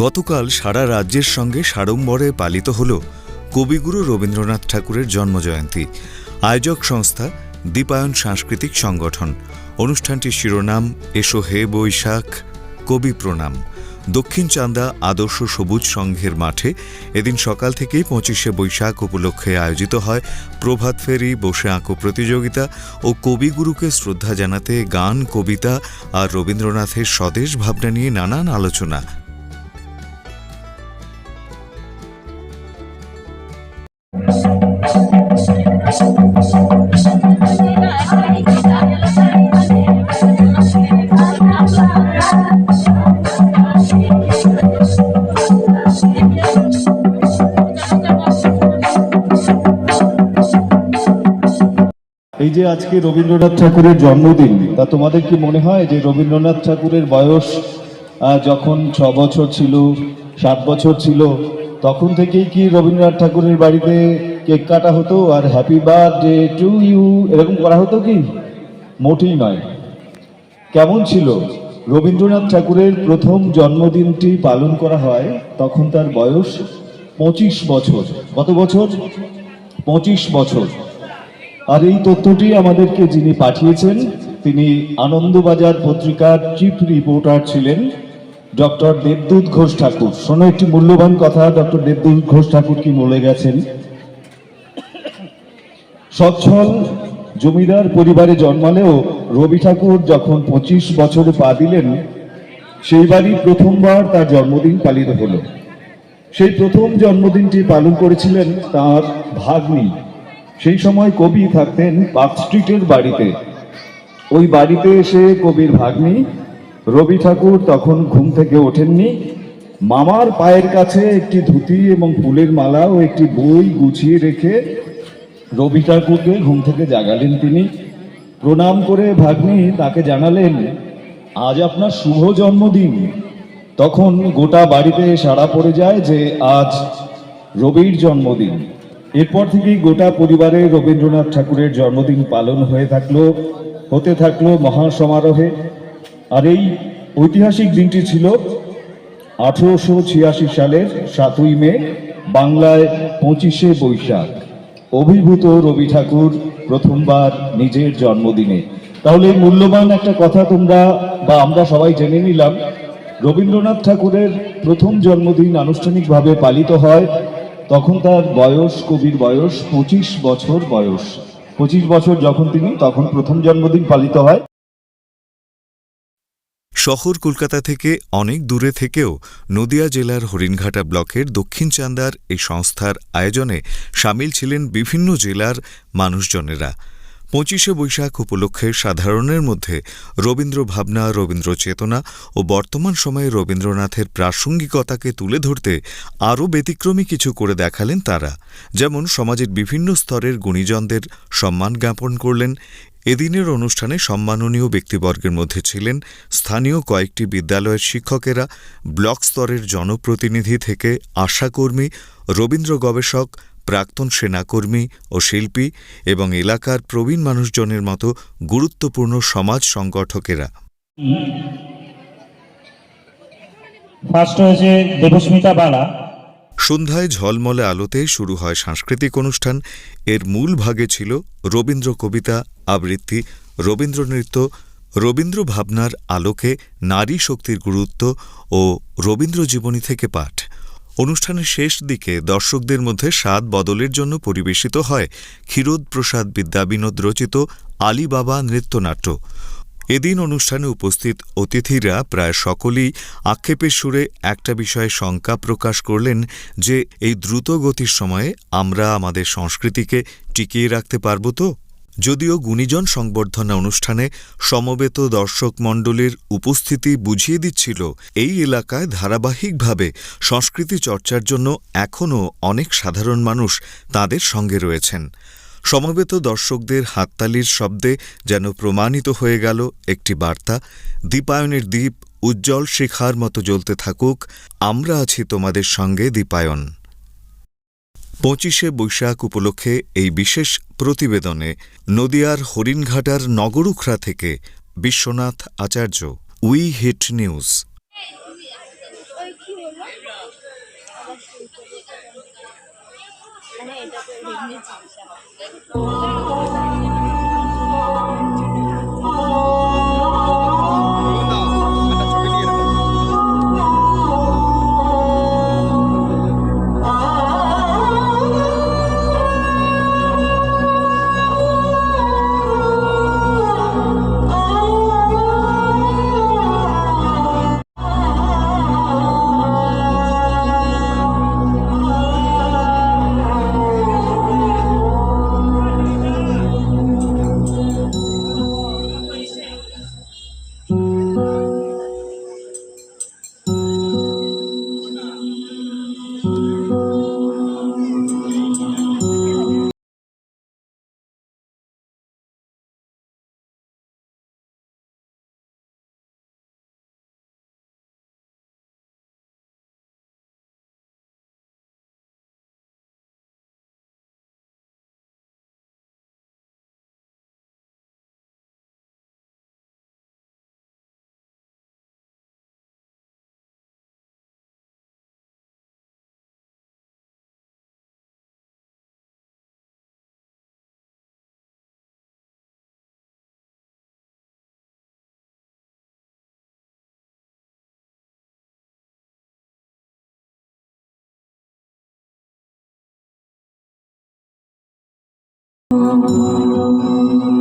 গতকাল সারা রাজ্যের সঙ্গে সাড়ম্বরে পালিত হল কবিগুরু রবীন্দ্রনাথ ঠাকুরের জন্মজয়ন্তী। আয়োজক সংস্থা দীপায়ন সাংস্কৃতিক সংগঠন। অনুষ্ঠানটির শিরোনাম এসো হে বৈশাখ, কবি প্রণাম। দক্ষিণ চান্দা আদর্শ সবুজ সংঘের মাঠে এদিন সকাল থেকেই পঁচিশে বৈশাখ উপলক্ষে আয়োজিত হয় প্রভাত ফেরি, বসে আঁকো প্রতিযোগিতা ও কবিগুরুকে শ্রদ্ধা জানাতে গান, কবিতা আর রবীন্দ্রনাথের স্বদেশ ভাবনা নিয়ে নানান আলোচনা। এই যে আজকে রবীন্দ্রনাথ ঠাকুরের জন্মদিন, তা তোমাদের কি মনে হয় যে রবীন্দ্রনাথ ঠাকুরের বয়স যখন ছ বছর ছিল, সাত বছর ছিল, তখন থেকেই কি রবীন্দ্রনাথ ঠাকুরের বাড়িতে কেক কাটা হতো আর হ্যাপি বার্থডে টু ইউ, এরকম করা হতো কি? মোটেই নয়। কেমন ছিল? রবীন্দ্রনাথ ঠাকুরের প্রথম জন্মদিনটি পালন করা হয় তখন তার বয়স পঁচিশ বছর। কত বছর? পঁচিশ বছর। আর এই তথ্যটি আমাদেরকে যিনি পাঠিয়েছেন, তিনি আনন্দবাজার পত্রিকার চিফ রিপোর্টার ছিলেন, ডক্টর দেবদূত ঘোষ ঠাকুর। শোনো, একটি মূল্যবান কথা, ডক্টর দেবদূত ঘোষ ঠাকুর কি বলে গেছেন? সচ্ছল জমিদার পরিবারে জন্মালেও রবি ঠাকুর যখন পঁচিশ বছর পা দিলেন সেইবারই প্রথমবার তার জন্মদিন পালিত হলো। সেই প্রথম জন্মদিনটি পালন করেছিলেন তার ভাগ্নি সেই সময় কবি থাকতেন পার্ক স্ট্রিটের বাড়িতে। ওই বাড়িতে এসে কবির ভাগ্নি, রবি ঠাকুর তখন ঘুম থেকে ওঠেননি। মামার পায়ের কাছে একটি ধুতি এবং ফুলের মালা ও একটি বই গুছিয়ে রেখে রবি ঠাকুরকে ঘুম থেকে জাগালেন তিনি। প্রণাম করে ভাগ্নি তাকে জানালেন, আজ আপনার শুভ জন্মদিন। তখন গোটা বাড়িতে সাড়া পড়ে যায় যে আজ রবির জন্মদিন। এরপর থেকেই গোটা পরিবারে রবীন্দ্রনাথ ঠাকুরের জন্মদিন পালন হয়ে থাকল, হতে থাকল মহা সমারোহে আর এই ঐতিহাসিক দিনটি ছিল আঠেরোশো ছিয়াশি সালের সাতই মে, বাংলায় পঁচিশে বৈশাখ। অভিভূত রবি ঠাকুর প্রথমবার নিজের জন্মদিনে। তাহলে এই মূল্যবান একটা কথা তোমরা বা আমরা সবাই জেনে নিলাম, রবীন্দ্রনাথ ঠাকুরের প্রথম জন্মদিন আনুষ্ঠানিকভাবে পালিত হয় তখন তার বয়স, কবির বয়স, পঁচিশ বছর বয়স। পঁচিশ বছর যখন তিনি, তখন প্রথম জন্মদিন পালিত হয়। শহর কলকাতা থেকে অনেক দূরে থেকেও নদিয়া জেলার হরিণঘাটা ব্লকের দক্ষিণ চান্দার এই সংস্থার আয়োজনে সামিল ছিলেন বিভিন্ন জেলার মানুষজনেরা। পঁচিশে বৈশাখ উপলক্ষে সাধারণের মধ্যে রবীন্দ্র ভাবনা, রবীন্দ্র চেতনা ও বর্তমান সময়ে রবীন্দ্রনাথের প্রাসঙ্গিকতাকে তুলে ধরতে আরও ব্যতিক্রমী কিছু করে দেখালেন তারা। যেমন, সমাজের বিভিন্ন স্তরের গুণীজনদের সম্মান জ্ঞাপন করলেন। এদিনের অনুষ্ঠানে সম্মাননীয় ব্যক্তিবর্গের মধ্যে ছিলেন স্থানীয় কয়েকটি বিদ্যালয়ের শিক্ষকেরা, ব্লক স্তরের জনপ্রতিনিধি থেকে আশাকর্মী, রবীন্দ্র গবেষক প্রাক্তন সেনাকর্মী ও শিল্পী এবং এলাকার প্রবীণ মানুষজনের মতো গুরুত্বপূর্ণ সমাজ সংগঠকেরা। ফার্স্ট হয়েছে দেবস্মিতা বালা। সন্ধ্যায় ঝলমলে আলোতে শুরু হয় সাংস্কৃতিক অনুষ্ঠান। এর মূল ভাগে ছিল রবীন্দ্র কবিতা আবৃত্তি রবীন্দ্র নৃত্য রবীন্দ্র ভাবনার আলোকে নারী শক্তির গুরুত্ব ও রবীন্দ্র জীবনী থেকে পাঠ। অনুষ্ঠানের শেষ দিকে দর্শকদের মধ্যে স্বাদ বদলের জন্য পরিবেশিত হয় ক্ষীরোদ প্রসাদ বিদ্যাবিনোদ রচিত আলিবাবা নৃত্যনাট্য। এদিন অনুষ্ঠানে উপস্থিত অতিথিরা প্রায় সকলেই আক্ষেপের সুরে একটা বিষয়ে শঙ্কা প্রকাশ করলেন যে এই দ্রুত গতির সময়ে আমরা আমাদের সংস্কৃতিকে টিকিয়ে রাখতে পারব তো? যদিও গুণীজন সংবর্ধনা অনুষ্ঠানে সমবেত দর্শক মণ্ডলীর উপস্থিতি বুঝিয়ে দিচ্ছিল, এই এলাকায় ধারাবাহিকভাবে সংস্কৃতি চর্চার জন্য এখনও অনেক সাধারণ মানুষ তাদের সঙ্গে রয়েছেন। সমবেত দর্শকদের হাততালির শব্দে যেন প্রমাণিত হয়ে গেল একটি বার্তা, দীপায়নের দ্বীপ উজ্জ্বল শিখার মতো জ্বলতে থাকুক, আমরা আছি তোমাদের সঙ্গে দীপায়ন। পঁচিশে বৈশাখ উপলক্ষে এই বিশেষ প্রতিবেদনে নদিয়ার হরিণঘাটার নগরুখরা থেকে Biswanath Acharya, we hit news. মানে এটা তো